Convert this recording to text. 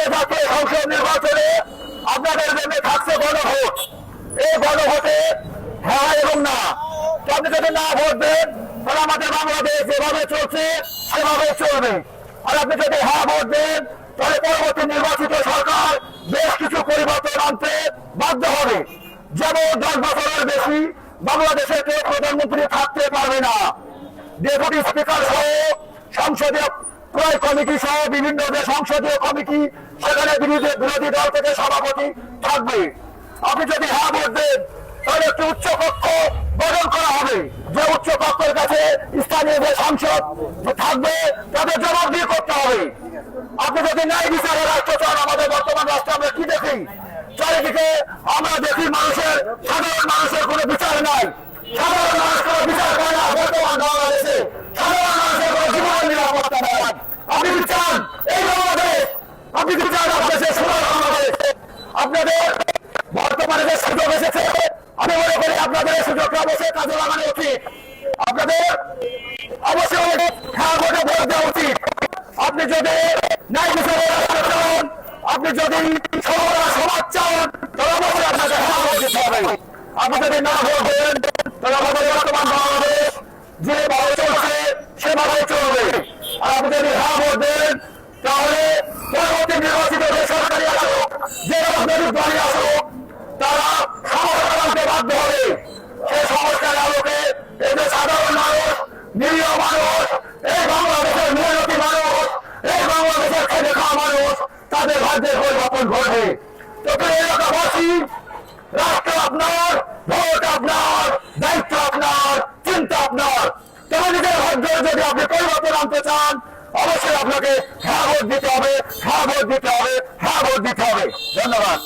আগামী জাতীয় সংসদ নির্বাচনে আপনাদের জন্য থাকছে গণভোট। এই গণভোটে হ্যাঁ এবং না। আপনি যদি না ভোট দেন, তাহলে আমাদের বাংলাদেশ যেভাবে চলছে, সেভাবে চলবে। আর আপনি যদি হ্যাঁ ভোট দেন, তাহলে পরবর্তী নির্বাচিত সরকার বেশ কিছু পরিবর্তন আনতে বাধ্য হবে। যেমন দশ বছরের বেশি বাংলাদেশের কেউ প্রধানমন্ত্রী থাকতে পারবে না। ডেপুটি স্পিকার সহ সংসদীয় ক্রয় কমিটি সহ বিভিন্ন যে সংসদীয় কমিটি, সেখানে বিরোধী বিরোধী দল থেকে সভাপতি থাকবে। আপনি যদি হ্যাঁ দেন, তাহলে একটি উচ্চ কক্ষ গঠন করা হবে। যে উচ্চ কক্ষের কাছে স্থানীয় যে সাংসদ থাকবে, তাদের জবাবদিহি করতে হবে। আপনি যদি ন্যায় বিচারে রাষ্ট্র চান আমাদের বর্তমান রাষ্ট্রে আমরা কি দেখি? চারিদিকে আমরা দেখি মানুষের, সাধারণ মানুষের কোনো বিচার নাই সাধারণ মানুষ কোনো বিচার করে না বর্তমান বাংলাদেশে সাধারণ মানুষের কোনো জীবন নিরাপত্তা নাই আপনি কি চান এই বাংলাদেশ আপনি কি চান আপনাদের সুন্দর বাংলাদেশ আপনাদের বর্তমানে যে সুযোগ এসেছে, আমি মনে করি আপনাদের সুযোগটা অবশ্যই কাজে লাগানো উচিত। আপনাদের অবশ্যই হ্যাঁ ভোটে ভোট দেওয়া উচিত। আপনি যদি ন্যায় বিচারে চান, আপনি যদি সমাজ চান, তাহলে অবশ্যই আপনাকে হ্যাঁ ভোট দিতে হবে। আপনি যদি না ভোট দেন, তাহলে আমাদের বর্তমান বাংলাদেশ যেভাবে চলছে সেভাবে চলবে। আর আপনি যদি বাধ্য সেই সংস্কার আলোকে যে সাধারণ মানুষ, নিরীহ মানুষ, এই বাংলাদেশের মেহনতি মানুষ, এই বাংলাদেশের খেটে খাওয়া মানুষ, তাদের ভাগ্যের পরিবর্তন ঘটবে তো এলাকাবাসী, রাষ্ট্র আপনার, ভোট আপনার, দায়িত্ব আপনার, চিন্তা আপনার। তবে নিজের ভাগ্যের যদি আপনি পরিবর্তন আনতে চান, অবশ্যই আপনাকে হ্যাঁ ভোট দিতে হবে হ্যাঁ ভোট দিতে হবে হ্যাঁ ভোট দিতে হবে। ধন্যবাদ।